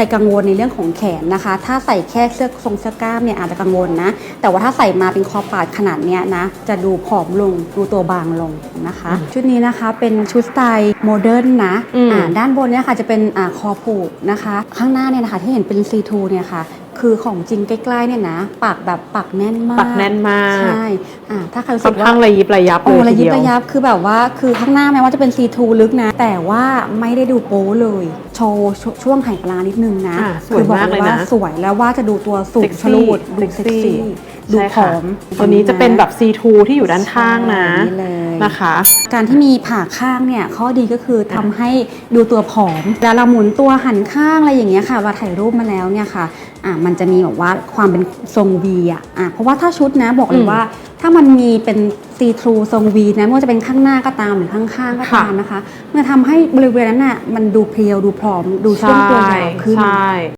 รกังวลในเรื่องของแขนนะคะ ถ้าใส่แค่เสื้อทรงเสื้อกล้ามเนี่ยอาจจะกังวลนะ แต่ว่าถ้าใส่มาเป็นคอปาดขนาดเนี้ยนะ จะดูผอมลง ดูตัวบางลงนะคะ ชุดนี้นะคะเป็นชุดสไตล์โมเดิร์นนะอืมอ่าด้านบนเนี่ยค่ะจะเป็นอ่าคอผูกนะคะ ข้างหน้าเนี่ยนะคะที่เห็นเป็น C2 เนี่ยค่ะ คือของจริงใกล้ๆเนี่ยนะปักแบบปักแน่นมากปักแน่นมากใช่อ่าถ้าใครรู้ค่สึอนกว่าข้างระยิบระยับโอ้เลยระทียิบเดียวระยับคือแบบว่าคือข้างหน้าแม้ว่าจะเป็น C2 ลึกนะ แต่ว่าไม่ได้ดูโป๊เลย โชว์ชช่วงไห่ปลานิดนึงนะอ่าสวยคืบอกมากเลยนะว่าสวยแล้วว่าจะดูตัวสูงเซ็กฉซี่ลูดดูเซ็กเซ็กซี่ซี่ดูใช่ผค่ะอมตัวนี้จะเป็นแบบ C2 ที่อยู่ด้านข้างนะใช่เลย นะคะ การที่มีผ่าข้างเนี่ยข้อดีก็คือทำให้ดูตัวผอมเวลาเราหมุนตัวหันข้างอะไรอย่างเงี้ยค่ะเวลาถ่ายรูปมาแล้วเนี่ยค่ะอะมันจะมีแบบว่าความเป็นทรง V อะอะเพราะว่าถ้าชุดนะบอกเลอืยมว่าถ้ามันมีเป็น see through ทรง V นะไม่ว่าจะเป็นข้างหน้าก็ตามหรือข้างๆก็ตามนะคะมันจะทำให้บริเวณนั้นน่ะมันดูเพรียวดูผอมดูช่วงตัวยาวขึ้นใช่